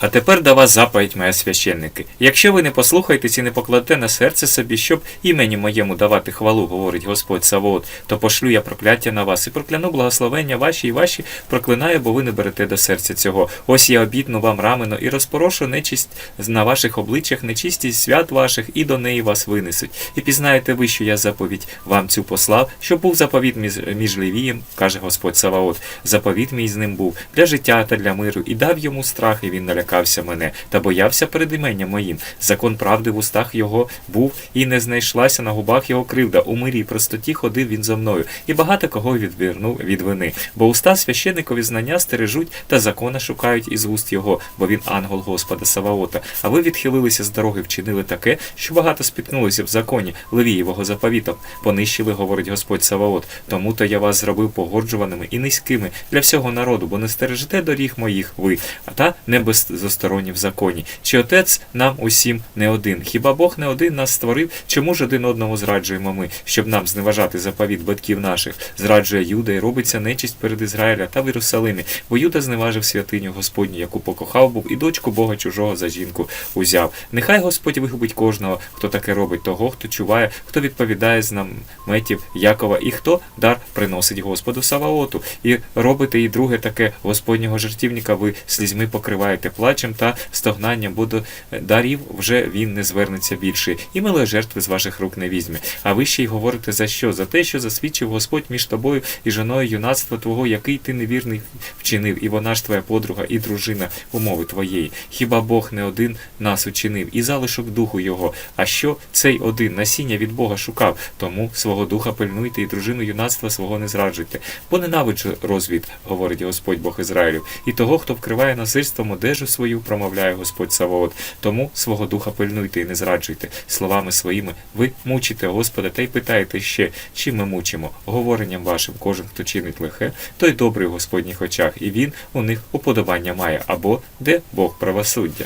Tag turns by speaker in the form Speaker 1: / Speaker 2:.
Speaker 1: А тепер до вас заповідь, моя священники. Якщо ви не послухаєтесь і не покладете на серце собі, щоб імені моєму давати хвалу, говорить Господь Савоот, то пошлю я прокляття на вас і прокляну благословення ваші і ваші проклинаю, бо ви не берете до серця цього. Ось я обітну вам рамено і розпорошу нечисть на ваших обличчях, нечистість свят ваших, і до неї вас винесуть. І пізнаєте ви, що я заповідь вам цю послав, щоб був заповіт між, між Левієм, каже Господь Саваот. Заповіт мій з ним був для життя та для миру, і дав йому страх, і він налякався мене, та боявся перед іменням моїм. Закон правди в устах його був, і не знайшлася на губах його кривда. У мирі простоті ходив він зо мною, і багато кого відвернув від вини. Бо уста священникові знання стережуть та закона шукають із уст його, бо він ангел Господа Саваота. А ви відхилилися з дороги, вчинили таке, що багато спіткнулися в законі Левієвого заповітом. Понищили, говорить Господь Саваот. Тому то я вас зробив погоджуваними і низькими для всього народу, бо не стережете доріг моїх ви, а та не беззасторонні в законі. Чи отець нам усім не один? Хіба Бог не один нас створив? Чому ж один одного зраджуємо ми, щоб нам зневажати заповіт батьків наших? Зраджує Юда і робиться нечисть перед Ізраїля та в Єрусалимі, бо Юда зневажив святиню Господню, яку покохав був, і дочку Бога чужого за жінку узяв. Нехай Господь вигубить кожного, хто таке робить, того, хто чуває, хто відповідає з наметів Якова, і хто дар приносить Господу Саваоту. І робите і друге таке Господнього жертівника, ви слізьми покриваєте плачем та стогнанням, бо до дарів вже він не звернеться більше, і милої жертви з ваших рук не візьме. А ви ще й говорите за що? За те, що засвідчив Господь між тобою і жоною юнацтва твого, який ти невірний вчинив, і вона ж твоя подруга і дружина умови твоєї. Хіба Бог не один нас учинив, і залишок духу його? А що цей один насіння від Бога шукав? Тому свого духа пильнуйте і дружину юнацтва свого не зраджуйте. Бо ненавиджу розвід, говорить Господь Бог Ізраїлю, і того, хто вкриває насильством одежу свою, промовляє Господь Савоот. Тому свого духа пильнуйте і не зраджуйте. Словами своїми ви мучите Господа та й питаєте ще, чим ми мучимо? Говоренням вашим, кожен, хто чинить лихе, той добрий в Господніх очах, і він у них уподобання має, або де Бог правосуддя.